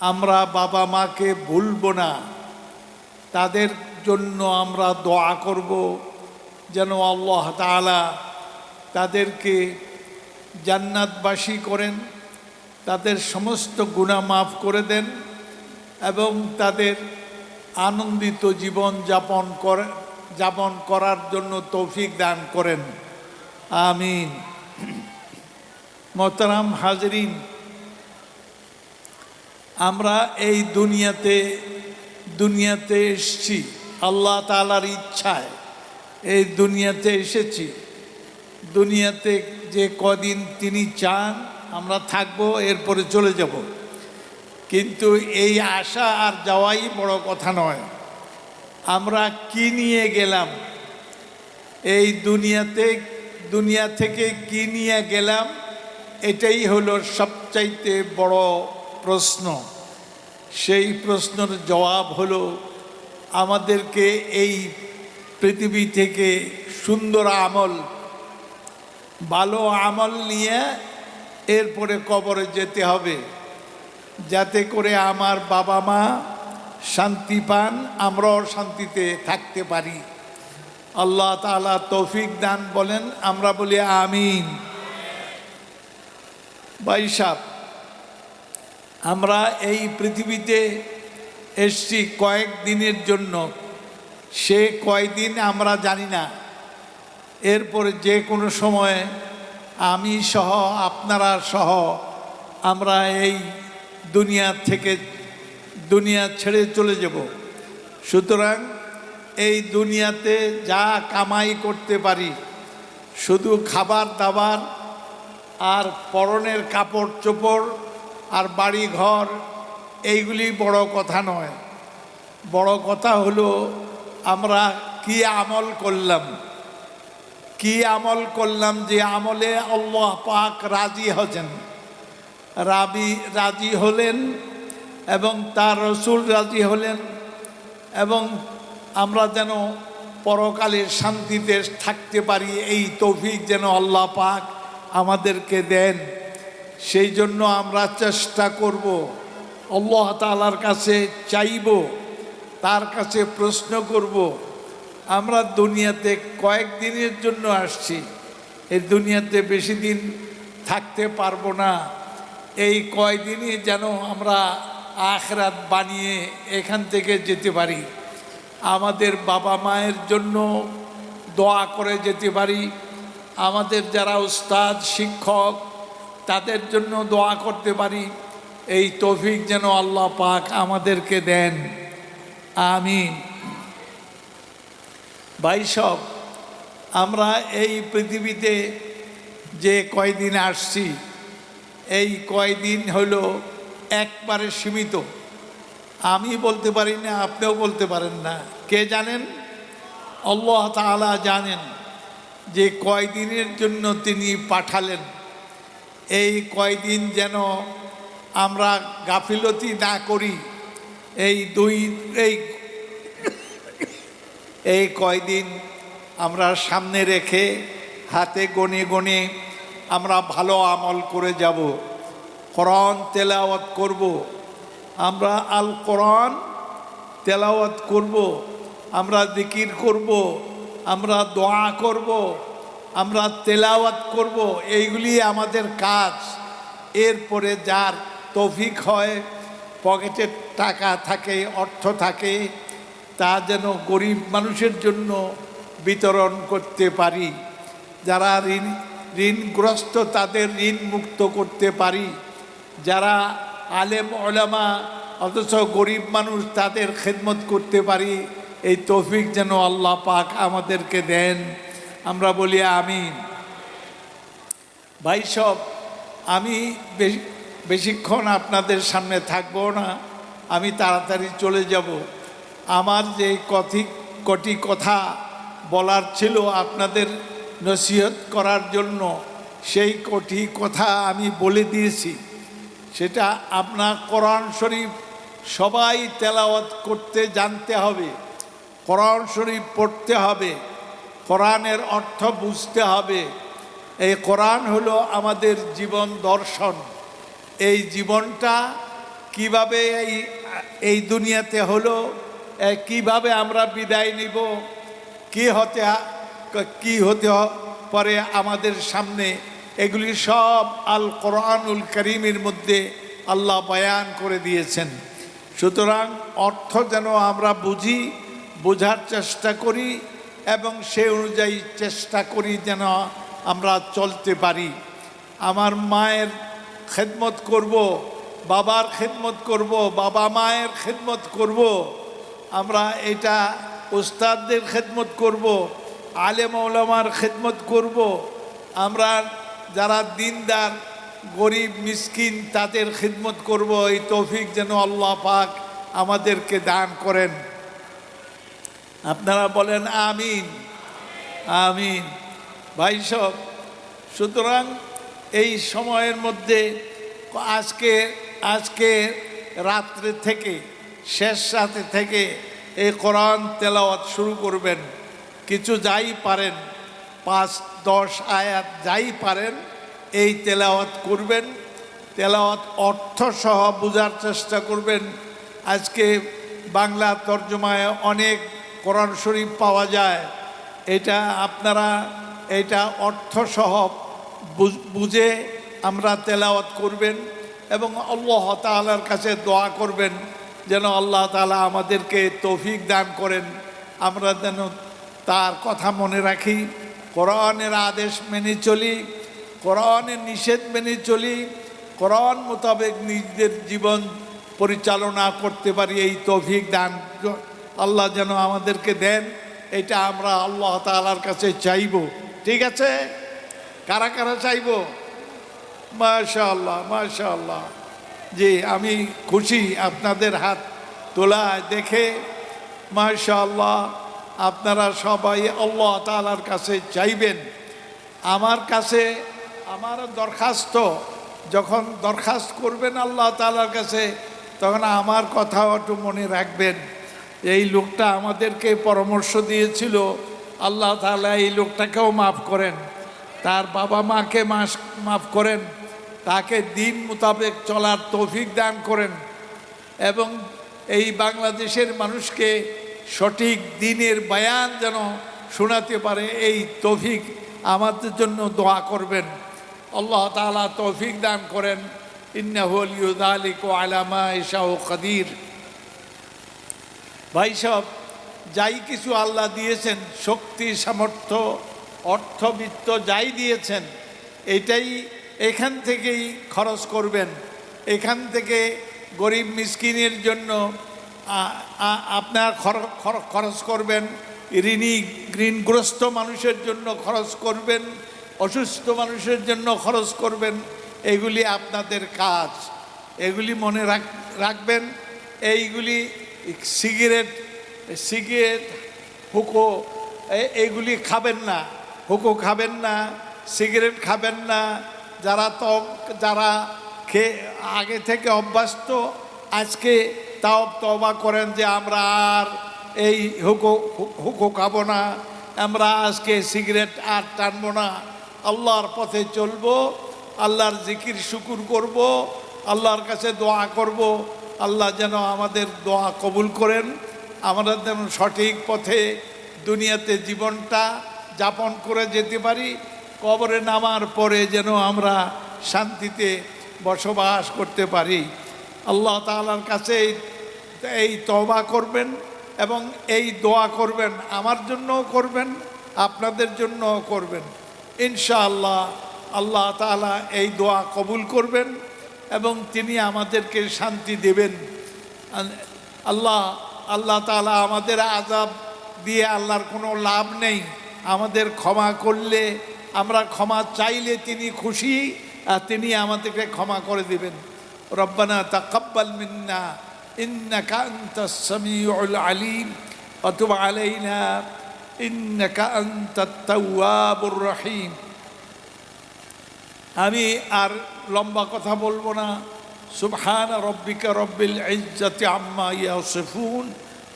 আমরা বাবা মাকে ভুলব না। তাদের জন্য আমরা দোয়া করব যেন আল্লাহ তাআলা তাদেরকে জান্নাতবাসী করেন, তাদের সমস্ত গুণা মাফ করে দেন এবং তাদের আনন্দিত জীবন যাপন করে, যাপন করার জন্য তৌফিক দান করেন। আমিন। মোহতারাম হাজরিন আমরা এই দুনিয়াতে দুনিয়াতে এসছি, আল্লাহ তালার ইচ্ছায়। এই দুনিয়াতে এসেছি। দুনিয়াতে যে কদিন তিনি চান, আমরা থাকব, এরপরে চলে যাব। কিন্তু এই আশা আর যাওয়াই বড় কথা নয়। আমরা কি নিয়ে গেলাম? এই দুনিয়াতে, দুনিয়া থেকে কি নিয়ে গেলাম? এটাই হলো সবচাইতে বড় প্রশ্ন। সেই প্রশ্নের জবাব হলো, আমাদেরকে এই পৃথিবী থেকে সুন্দর আমল, ভালো আমল নিয়ে এরপরে কবরে যেতে হবে। যাতে করে আমার বাবা মা শান্তি পান, আমরাও শান্তিতে থাকতে পারি। আল্লাহ তাআলা তৌফিক দান বলেন, আমরা বলি আমিন। বাইসাব আমরা এই পৃথিবীতে এসছি কয়েক দিনের জন্য। সে কয়দিন আমরা জানি না। এরপরে যে কোনো সময়ে আমি সহ, আপনারা সহ আমরা এই দুনিয়া থেকে দুনিয়া ছেড়ে চলে যাব। সুতরাং এই দুনিয়াতে যা কামাই করতে পারি, শুধু খাবার দাবার আর পরনের কাপড় চোপড় আর বাড়ি ঘর, এইগুলি বড় কথা নয়। বড় কথা হলো, আমরা কি আমল করলাম? কি আমল করলাম যে আমলে আল্লাহ পাক রাজি হছেন রাবি রাজি হলেন এবং তার রসুল রাজি হলেন এবং আমরা যেন পরকালে শান্তিতে থাকতে পারি, এই তৌফিক যেন আল্লাহ পাক আমাদেরকে দেন। সেই জন্য আমরা চেষ্টা করব, আল্লাহ তালার কাছে চাইব, তার কাছে প্রশ্ন করব, আমরা দুনিয়াতে কয়েক দিনের জন্য আসছি, এই দুনিয়াতে বেশি দিন থাকতে পারব না, এই কয়দিনই যেন আমরা আখরাত বানিয়ে এখান থেকে যেতে পারি, আমাদের বাবা মায়ের জন্য দোয়া করে যেতে পারি, আমাদের যারা উস্তাদ, শিক্ষক তাদের জন্য দোয়া করতে পারি। এই তৌফিক যেন আল্লাহ পাক আমাদেরকে দেন। আমিন। ভাইসব আমরা এই পৃথিবীতে যে কয়দিন আসছি, এই কয়দিন হলো একবারে সীমিত। আমি বলতে পারি না, আপনিও বলতে পারেন না। কে জানেন? আল্লাহ তাআলা জানেন যে কয়দিনের জন্য তিনি পাঠালেন। এই কয়দিন যেন আমরা গাফিলতি না করি। এই দুই, এই এই কয়দিন আমরা সামনে রেখে হাতে গনে গনে আমরা ভালো আমল করে যাব। কোরআন তেলাওয়াত করব। আমরা আল কোরআন তেলাওয়াত করব। আমরা জিকির করব। আমরা দোয়া করব। আমরা তেলাওয়াত করব, এইগুলি আমাদের কাজ। এরপরে যার তৌফিক হয়, পকেটে টাকা থাকে, অর্থ থাকে, তা যেন গরিব মানুষের জন্য বিতরণ করতে পারি। যারা ঋণ, ঋণগ্রস্ত তাদের ঋণ মুক্ত করতে পারি। যারা আলেম, ওলামা, অথচ গরিব মানুষ তাদের খেদমত করতে পারি, এই তৌফিক যেন আল্লাহ পাক আমাদেরকে দেন। আমরা বলি আমিন। ভাই সব, আমি বেশি, বেশিক্ষণ আপনাদের সামনে থাকব না, আমি তাড়াতাড়ি চলে যাব। আমার যে কথি, কটি কথা বলার ছিল আপনাদের নসিহত করার জন্য, সেই কটি কথা আমি বলে দিয়েছি। সেটা আপনার কোরআন শরীফ সবাই তেলাওয়াত করতে জানতে হবে, কোরআন শরীফ পড়তে হবে। কোরআনের অর্থ বুঝতে হবে। এই কোরআন হলো আমাদের জীবন দর্শন। এই জীবনটা কীভাবে এই এই দুনিয়াতে হলো কীভাবে আমরা বিদায় নিব, কি হতে কি হতে পারে আমাদের সামনে, এগুলি সব আল কোরআনুল করিমের মধ্যে আল্লাহ বয়ান করে দিয়েছেন। সুতরাং অর্থ যেন আমরা বুঝি, বোঝার চেষ্টা করি এবং সে অনুযায়ী চেষ্টা করি যেন আমরা চলতে পারি। আমার মায়ের খেদমত করব, বাবার খেদমত করব, বাবা মায়ের খেদমত করব, আমরা এটা উস্তাদদের খেদমত করব, আলেম ওলামার খেদমত করব, আমরা যারা দিনদার, গরিব, মিসকিন, তাদের খেদমত করব। এই তৌফিক যেন আল্লাহ পাক আমাদেরকে দান করেন। আপনারা বলেন আমিন। আমিন। ভাই সব, সুতরাং এই সময়ের মধ্যে আজকে আজকে রাত্রে থেকে, শেষ রাতে থেকে এই কোরআন তেলাওয়াত শুরু করবেন। কিছু যাই পারেন, পাঁচ, দশ আয়াত যাই পারেন, এই তেলাওয়াত করবেন। তেলাওয়াত অর্থসহ বোঝার চেষ্টা করবেন। আজকে বাংলা তর্জমায় অনেক কোরআন শরীফ পাওয়া যায়। এটা আপনারা, এটা অর্থসহ বুঝ- বুঝে আমরা তেলাওয়াত করবেন এবং আল্লাহ তাআলার কাছে দোয়া করবেন যেন আল্লাহ তালা আমাদেরকে তৌফিক দান করেন। আমরা যেন তার কথা মনে রাখি, কোরআনের আদেশ মেনে চলি, কোরআনের নিষেধ মেনে চলি, কোরআন মোতাবেক নিজেদের জীবন পরিচালনা করতে পারি, এই তৌফিক দান আল্লাহ যেন আমাদেরকে দেন, এটা আমরা আল্লাহ তাআলার কাছে চাইব। ঠিক আছে? কারা কারা চাইব? মাশা আল্লাহ মাশা আল্লাহ জি, আমি খুশি আপনাদের হাত তোলা দেখে। মাশা আল্লাহ আপনারা সবাই আল্লাহ তাআলার কাছে চাইবেন। আমার কাছে আমার দরখাস্ত, যখন দরখাস্ত করবেন আল্লাহ তাআলার কাছে, তখন আমার কথাও একটু মনে রাখবেন। এই লোকটা আমাদেরকে পরামর্শ দিয়েছিল, আল্লাহ তাআলা এই লোকটাকেও মাফ করেন। তার বাবা মাকে মাস, মাফ করেন। তাকে দিন মোতাবেক চলার তৌফিক দান করেন এবং এই বাংলাদেশের মানুষকে সঠিক দিনের বায়ান যেন শোনাতে পারে, এই তৌফিক আমাদের জন্য দোয়া করবেন। আল্লাহ তাআলা তৌফিক দান করেন। ইন্নাহুল ইউদালিক আলামা ইশাউ কাদির। ভাই সব যাই কিছু আল্লাহ দিয়েছেন, শক্তি, সামর্থ্য, অর্থবিত্ত যাই দিয়েছেন, এটাই এখান থেকেই খরচ করবেন। এখান থেকে গরিব মিসকিনের জন্য আপনার খর- খর- খরচ করবেন। ঋণী, ঋণগ্রস্ত মানুষের জন্য খরচ করবেন। অসুস্থ মানুষের জন্য খরচ করবেন। এগুলি আপনাদের কাজ। এগুলি মনে রাখ, রাখবেন। এইগুলি সিগারেট সিগারেট, হুকো এইগুলি খাবেন না। হুকো খাবেন না, সিগারেট খাবেন না। যারা তক যারা খেয়ে আগে থেকে অভ্যস্ত, আজকে তাও তবা করেন যে আমরা আর এই হুকো হুকো খাব না। আমরা আজকে সিগারেট আর টানবো না। আল্লাহর পথে চলবো, আল্লাহর জিকির শুকুর করব, আল্লাহর কাছে দোয়া করব। আল্লাহ যেন আমাদের দোয়া কবুল করেন। আমরা যেন সঠিক পথে দুনিয়াতে জীবনটা যাপন করে যেতে পারি। কবরে নামার পরে যেন আমরা শান্তিতে বসবাস করতে পারি। আল্লাহ তাআলার কাছে এই- তওবা করবেন এবং এই দোয়া করবেন, আমার জন্যও করবেন, আপনাদের জন্যও করবেন। ইনশাআল্লাহ আল্লাহ তাআলা এই দোয়া কবুল করবেন। এবং তিনি আমাদেরকে শান্তি দেবেন। আল্লাহ আল্লাহ তাআলা আমাদের আজাব দিয়ে আল্লাহর কোনো লাভ নেই। আমাদের ক্ষমা করলে, আমরা ক্ষমা চাইলে তিনি খুশি, আর তিনি আমাদেরকে ক্ষমা করে দিবেন। রব্বানা তাকাব্বাল মিন্না আলাইনা, ইন্নাকা আনতাত তাওয়াবুর রহিম। আমি আর লম্বা কথা বলব না। সুবহান রব্বিকা রব্বিল ইজ্জতি আম্মা ইয়াসিফুন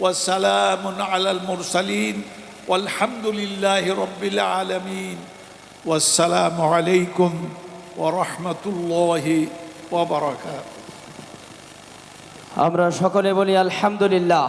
ওয়া সালামুন আলাল মুরসালিন ওয়ালহামদুলিল্লাহি রব্বিল আলামিন। ওয়া আসসালামু আলাইকুম ওয়া রাহমাতুল্লাহি ওয়া বারাকাতুহু। আমরা সকলে বলি আলহামদুলিল্লাহ।